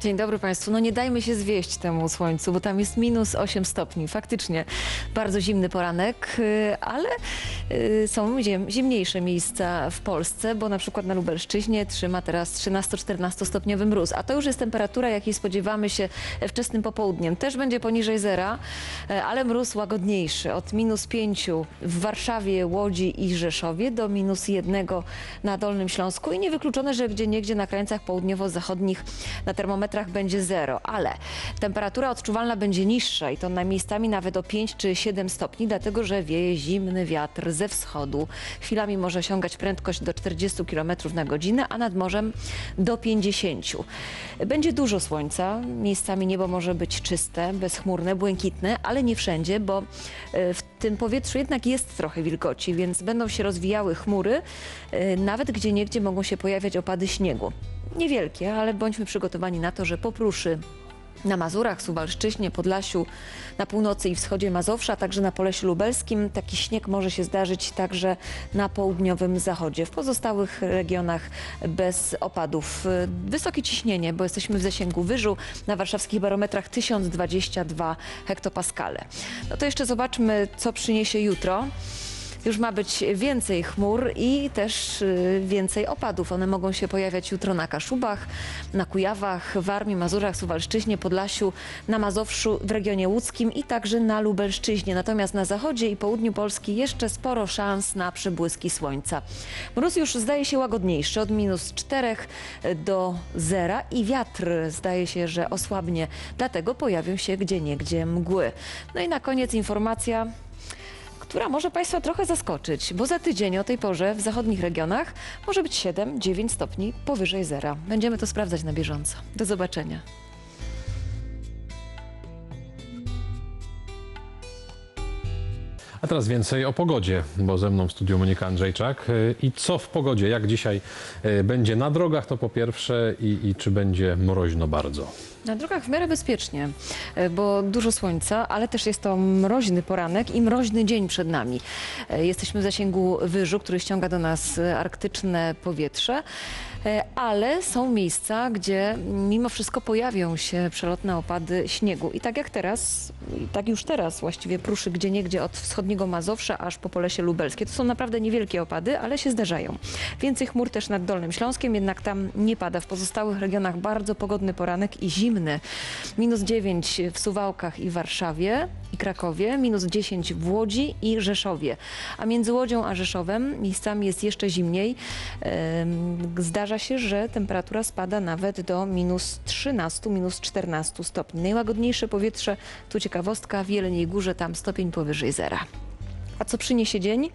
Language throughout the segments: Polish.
Dzień dobry Państwu. No nie dajmy się zwieść temu słońcu, bo tam jest minus 8 stopni. Faktycznie bardzo zimny poranek, y, ale y, są zimniejsze miejsca w Polsce, bo na przykład na Lubelszczyźnie trzyma teraz 13-14 stopniowy mróz, a to już jest temperatura, jakiej spodziewamy się wczesnym popołudniem. Też będzie poniżej zera, e, ale mróz łagodniejszy. Od minus 5 w Warszawie, Łodzi i Rzeszowie do minus 1 na Dolnym Śląsku i niewykluczone, że gdzie niegdzie na krańcach południowo-zachodnich na termometrach będzie zero, ale temperatura odczuwalna będzie niższa i to na miejscami nawet o 5 czy 7 stopni, dlatego że wieje zimny wiatr ze wschodu. Chwilami może osiągać prędkość do 40 km na godzinę, a nad morzem do 50. Będzie dużo słońca, miejscami niebo może być czyste, bezchmurne, błękitne, ale nie wszędzie, bo e, w tym powietrzu jednak jest trochę wilgoci, więc będą się rozwijały chmury, e, nawet gdzie niegdzie mogą się pojawiać opady śniegu. Niewielkie, ale bądźmy przygotowani na to, że popruszy na Mazurach, Suwalszczyźnie, Podlasiu, na północy i wschodzie Mazowsza, a także na Polesiu Lubelskim. Taki śnieg może się zdarzyć także na południowym zachodzie. W pozostałych regionach bez opadów. Wysokie ciśnienie, bo jesteśmy w zasięgu wyżu. Na warszawskich barometrach 1022 hektopaskale. No to jeszcze zobaczmy, co przyniesie jutro. Już ma być więcej chmur i też y, więcej opadów. One mogą się pojawiać jutro na Kaszubach, na Kujawach, Warmii, Mazurach, Suwalszczyźnie, Podlasiu, na Mazowszu, w regionie łódzkim i także na Lubelszczyźnie. Natomiast na zachodzie i południu Polski jeszcze sporo szans na przybłyski słońca. Mróz już zdaje się łagodniejszy, od minus 4 do zera i wiatr zdaje się, że osłabnie. Dlatego pojawią się gdzieniegdzie mgły. No i na koniec informacja która może Państwa trochę zaskoczyć, bo za tydzień o tej porze w zachodnich regionach może być 7-9 stopni powyżej zera. Będziemy to sprawdzać na bieżąco. Do zobaczenia. A teraz więcej o pogodzie, bo ze mną w studiu Monika Andrzejczak. Y, I co w pogodzie, jak dzisiaj y, będzie na drogach, to po pierwsze i, i czy będzie mroźno bardzo. Na drogach w miarę bezpiecznie, e, bo dużo słońca, ale też jest to mroźny poranek i mroźny dzień przed nami. Jesteśmy w zasięgu wyżu, który ściąga do nas arktyczne powietrze, ale są miejsca, gdzie mimo wszystko pojawią się przelotne opady śniegu. I tak jak teraz, tak już teraz właściwie pruszy gdzie niegdzie od wschodniego Mazowsza aż po Polesie Lubelskie. To są naprawdę niewielkie opady, ale się zdarzają. Więcej chmur też nad Dolnym Śląskiem, jednak tam nie pada. W pozostałych regionach bardzo pogodny poranek i zimny. Minus 9 w Suwałkach i Warszawie Krakowie, minus 10 w Łodzi i Rzeszowie. A między Łodzią a Rzeszowem miejscami jest jeszcze zimniej. Zdarza się, że temperatura spada nawet do minus 13, minus 14 stopni. Najłagodniejsze powietrze, tu ciekawostka, w Jeleniej Górze, tam stopień powyżej zera. A co przyniesie dzień?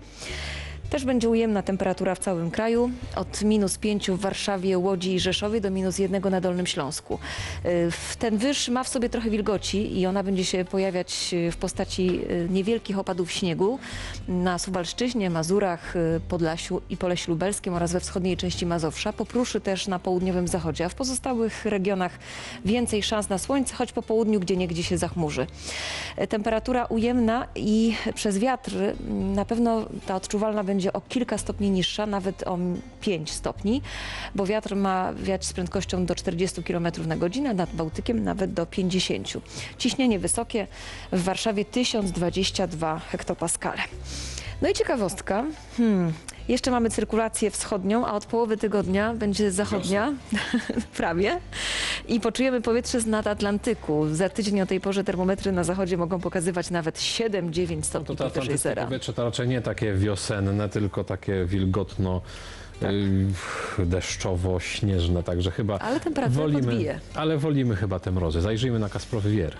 Też będzie ujemna temperatura w całym kraju, od minus 5 w Warszawie, Łodzi i Rzeszowie do minus 1 na Dolnym Śląsku. Y, Ten wyż ma w sobie trochę wilgoci i ona będzie się pojawiać y, w postaci y, niewielkich opadów śniegu na Suwalszczyźnie, Mazurach, Podlasiu i Polesiu Lubelskim oraz we wschodniej części Mazowsza. Popruszy też na południowym zachodzie, a w pozostałych regionach więcej szans na słońce, choć po południu gdzie niegdzie się zachmurzy. Temperatura ujemna i przez wiatr na pewno ta odczuwalna będzie o kilka stopni niższa, nawet o 5 stopni, bo wiatr ma wiać z prędkością do 40 km na godzinę, nad Bałtykiem nawet do 50. Ciśnienie wysokie, w Warszawie 1022 hektopaskale. No i ciekawostka, hmm, jeszcze mamy cyrkulację wschodnią, a od połowy tygodnia będzie zachodnia, prawie, i poczujemy powietrze z nad Atlantyku. Za tydzień o tej porze termometry na zachodzie mogą pokazywać nawet 7-9 stopni To to powyżej zera. powietrze to raczej nie takie wiosenne, tylko takie wilgotno, y, deszczowo-śnieżne, także chyba Ale temperatura wolimy, podbije. ale wolimy chyba te mrozy. Zajrzyjmy na Kasprowy Wierch.